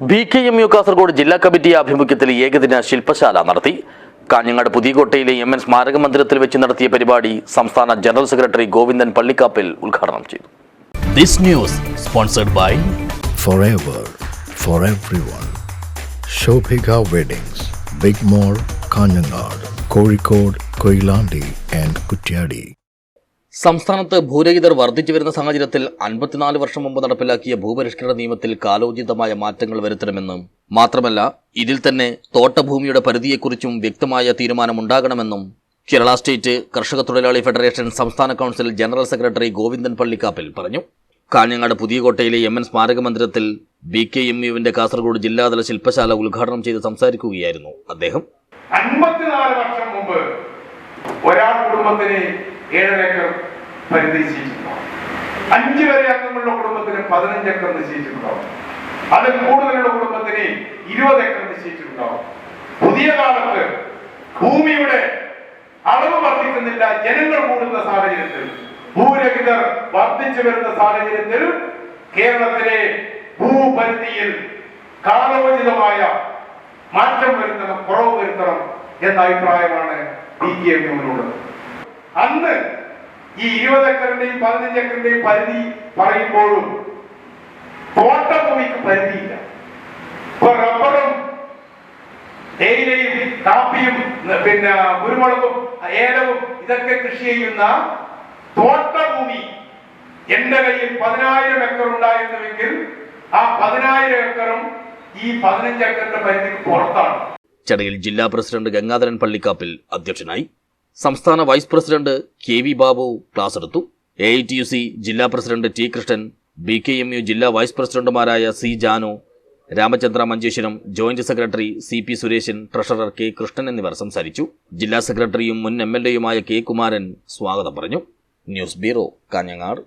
B K M U Kasaragod ജില്ലാ committee ആഭിമുഖ്യത്തിൽ ഏകദിന ശില്പശാല നടത്തി. കാഞ്ഞങ്ങാട് പുതിയകോട്ടയിലെ എം എൻ സ്മാരക മന്ദിരത്തിൽ വെച്ച് നടത്തിയ പരിപാടി സംസ്ഥാന ജനറൽ സെക്രട്ടറി ഗോവിന്ദൻ പള്ളിക്കാപ്പിൽ ഉദ്ഘാടനം ചെയ്തു. This This news sponsored by for everyone Shobhika weddings big mall Kanhangad Kozhikode Koyilandy and Kutyadi. സംസ്ഥാനത്ത് ഭൂരഹിതർ വർദ്ധിച്ചു വരുന്ന സാഹചര്യത്തിൽ അൻപത്തിനാല് വർഷം മുമ്പ് നടപ്പിലാക്കിയ ഭൂപരിഷ്കരണ നിയമത്തിൽ കാലോചിതമായ മാറ്റങ്ങൾ വരുത്തണമെന്നും മാത്രമല്ല ഇതിൽ തന്നെ തോട്ടഭൂമിയുടെ പരിധിയെക്കുറിച്ചും വ്യക്തമായ തീരുമാനമുണ്ടാകണമെന്നും കേരള സ്റ്റേറ്റ് കർഷക തൊഴിലാളി ഫെഡറേഷൻ സംസ്ഥാന council general secretary Govindan Pallikkappil പറഞ്ഞു. കാഞ്ഞങ്ങാട് പുതിയകോട്ടയിലെ എം എൻ സ്മാരക മന്ദിരത്തിൽ ബി കെ എം യുവിന്റെ കാസർഗോഡ് ജില്ലാതല ശില്പശാല ഉദ്ഘാടനം ചെയ്ത് സംസാരിക്കുകയായിരുന്നു അദ്ദേഹം. അൻപത്തിനാല് വർഷം ഒരാൾ കുടുംബത്തിന് ഏഴര പരിധി നിശ്ചയിച്ചിട്ടുണ്ടാവും അഞ്ചു വരെ അംഗങ്ങളുള്ള കുടുംബത്തിന് പതിനഞ്ച് ഏക്കർ നിശ്ചയിച്ചിട്ടുണ്ടാവും. അതിൽ കൂടുതലുള്ള കുടുംബത്തിന് ഇരുപത് ഏക്കർ നിശ്ചയിച്ചിട്ടുണ്ടാവും. പുതിയ കാലത്ത് ഭൂമിയുടെ അളവ് വർദ്ധിക്കുന്നില്ല ജനങ്ങൾ കൂടുന്ന സാഹചര്യത്തിൽ. ഭൂരഹിതർ വർദ്ധിച്ചു വരുന്ന സാഹചര്യത്തിൽ കേരളത്തിലെ ഭൂപരിധിയിൽ കാലോചിതമായ മാറ്റം വരുത്തണം കുറവ് വരുത്തണം എന്ന അഭിപ്രായമാണ് ബി കെ എമ്മിനോട് അന്ന് ഈ ഇരുപത് ഏക്കറിന്റെയും പതിനഞ്ച് ഏക്കറിന്റെയും പരിധി പറയുമ്പോഴും തോട്ടഭൂമിക്ക് പരിധിയില്ല. ഇപ്പൊ റബ്ബറും തേയിലയും കാപ്പിയും പിന്നെ കുരുമുളകും ഏലവും ഇതൊക്കെ കൃഷി ചെയ്യുന്ന തോട്ടഭൂമി എന്റെ കയ്യിൽ പതിനായിരം ഏക്കർ ഉണ്ടായിരുന്നുവെങ്കിൽ ആ പതിനായിരം ഏക്കറും ഈ പതിനഞ്ച് ഏക്കറിന്റെ പരിധിക്ക് പുറത്താണ്. ചടങ്ങിൽ ജില്ലാ പ്രസിഡന്റ് ഗംഗാധരൻ പള്ളിക്കാപ്പിൽ അധ്യക്ഷനായി സംസ്ഥാന vice president K V Babu class എടുത്തു. A I T U C ജില്ലാ president T Krishnan B K M U ജില്ലാ വൈസ് പ്രസിഡന്റുമാരായ C Janu Ramachandra Manjeshwaram joint secretary C P Suresan treasurer K Krishnan എന്നിവർ സംസാരിച്ചു. ജില്ലാ സെക്രട്ടറിയും മുൻ M L എയുമായ കെ കുമാരൻ സ്വാഗതം പറഞ്ഞു. News bureau Kanhangad.